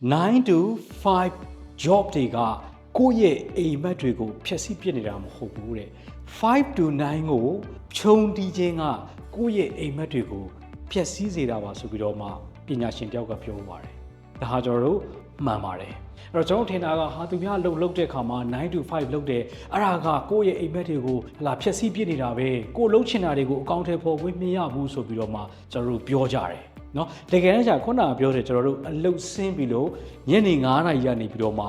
9 to 5 job တွေကကိုယ့်ရဲ့အိမ်မက်တွေကိုဖျက်ဆီးပစ်နေတာမဟုတ်ဘူးတဲ့5 to 9ကိုခြုံတီးခြင်းကကိုယ့်ရဲ့အိမ်မက်တွေကိုဖျက်ဆီးစေတာပါဆိုပြီးတော့မှပညာရှင်တယောက်ကပြောပါတယ်ဒါဟာကျွန်တော်တို့မှန်ပါတယ်အဲ့တော့ကျွန်တော်ထင်တာကဟာသူများလှုပ်လှုပ်တဲ့ခါမှာ9 to 5လှုပ်တယ်အဲ့ဒါကကိုယ့်ရဲ့အိမ်မက်တွေကိုဟလာဖျက်ဆီးပစ်နေတာပဲကိုယ်လှုပ်ချင်တာတွေကိုအကောင့်ထဲပေါ်ဝင်မရဘူးဆိုပြီးတော့မှကျွန်တော်တို့ပြောကြတယ် နော်တကယ်တမ်းကျခုနကပြောတယ်ကျွန်တော်တို့အလုတ်ဆင်းပြီးလို့ညနေ9နာရီကနေပြီးတော့မှည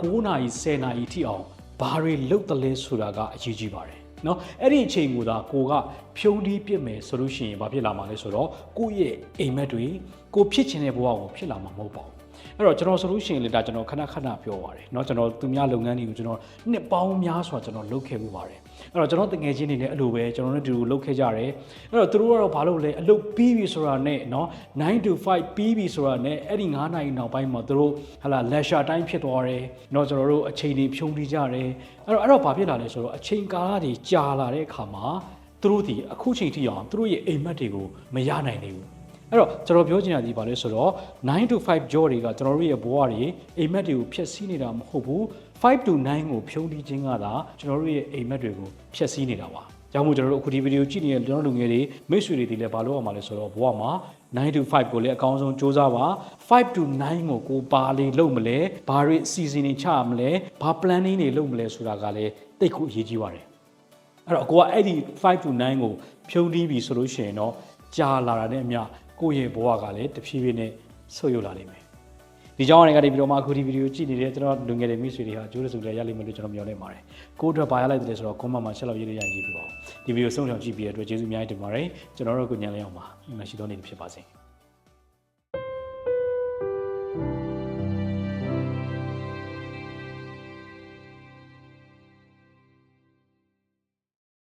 9နာရီ10နာရီထိအောင်ဘာတွေလုတ်တယ်လဲဆိုတာကအရေးကြီးပါတယ်နော်အဲ့ဒီအချိန်ကိုသာကိုကဖြုံးတီးပြစ်မယ်ဆိုလို့ရှိရင်ဘာဖြစ်လာမှာလဲဆိုတော့ကိုယ့်ရဲ့အိမ်မက်တွေကိုဖြစ်ချင်တဲ့ဘဝကိုဖြစ်လာမှာမဟုတ်ပါဘူး အဲ့တော့ကျွန်တော်ဆိုလို့ရှိရင်လေဒါကျွန်တော်ခဏခဏပြောပါတယ်เนาะကျွန်တော်သူများလုပ်ငန်းတွေကိုကျွန်တော်နှစ်ပေါင်းများစွာကျွန်တော်လုပ်ခဲ့မှုပါတယ်အဲ့တော့ကျွန်တော်တငယ်ချင်းတွေလည်းအဲ့လိုပဲကျွန်တော်တို့ဒီလိုလုပ်ခဲ့ကြတယ်အဲ့တော့သူတို့ကတော့ဘာလုပ်လဲအလုပ်ပြီးပြီဆိုတာနဲ့เนาะ9 to 5ပြီးပြီဆိုတာနဲ့အဲ့ဒီ9နာရီနောက်ပိုင်းမှာသူတို့ဟလာ leisure time ဖြစ်သွားတယ်เนาะကျွန်တော်တို့အချိန်တွေဖြုံးတီးကြတယ်အဲ့တော့အဲ့တော့ဘာဖြစ်လာလဲဆိုတော့အချိန်ကာလတွေကြာလာတဲ့အခါမှာသူတို့ဒီအခုချိန်ထိအောင်သူတို့ရဲ့အိမ်မက်တွေကိုမရနိုင်သေးဘူး အဲ့တော့ကျွန်တော်ပြောချင်တာဒီပါလဲဆိုတော့9 to 5 job တွေကကျွန်တော်တို့ရဲ့ဘဝတွေအိမ်မက်တွေကိုဖျက်ဆီးနေတာမဟုတ်ဘူး5 to 9ကိုဖြုံးတီးခြင်းကသာကျွန်တော်တို့ရဲ့အိမ်မက်တွေကိုဖျက်ဆီးနေတာပါ။ကြောင့်မို့ကျွန်တော်တို့အခုဒီဗီဒီယိုကြည့်နေတဲ့ကျွန်တော်လူငယ်တွေမိတ်ဆွေတွေဒီလည်းဘာလို့အောင်မလဲဆိုတော့ဘဝမှာ9 to 5ကိုလည်းအကောင်းဆုံးစူးစမ်းပါ5 to 9ကိုကိုပါလေးလုပ်မလဲဘာတွေအစီအစဉ်တွေချမလဲဘာ planning တွေလုပ်မလဲဆိုတာကလည်းတိတ်ကိုအရေးကြီးပါတယ်အဲ့တော့ကိုကအဲ့ဒီ5 to 9ကိုဖြုံးတီးပြီဆိုလို့ရှိရင်တော့ကြာလာတာနဲ့အမျှ ကိုယ့်ရဲ့ဘဝကလည်းတဖြည်းဖြည်းနဲ့ဆုတ်ယုတ်လာလိမ့်မယ်ဒီကြောင်းရကနေပြီးတော့မှအခုဒီဗီဒီယိုကြည့်နေတဲ့ကျွန်တော်လူငယ်တွေမိတ်ဆွေတွေဟာကြိုးရစုလည်းရလိမ့်မယ်လို့ကျွန်တော်မျှော်လင့်ပါတယ်ကိုယ့်အတွက်ဘာရလိုက်တယ်ဆိုတော့ comment မှာဆက်လို့ရေးလို့ရရင်ရေးပြပါဦးဒီဗီဒီယိုဆုံးဖြတ်ကြည့်ပြီးတဲ့အတွက်ကျေးဇူးအများကြီးတင်ပါတယ်ကျွန်တော်တို့ကိုညံလေးအောင်ပါမရှိတော့နေဖြစ်ပါစေ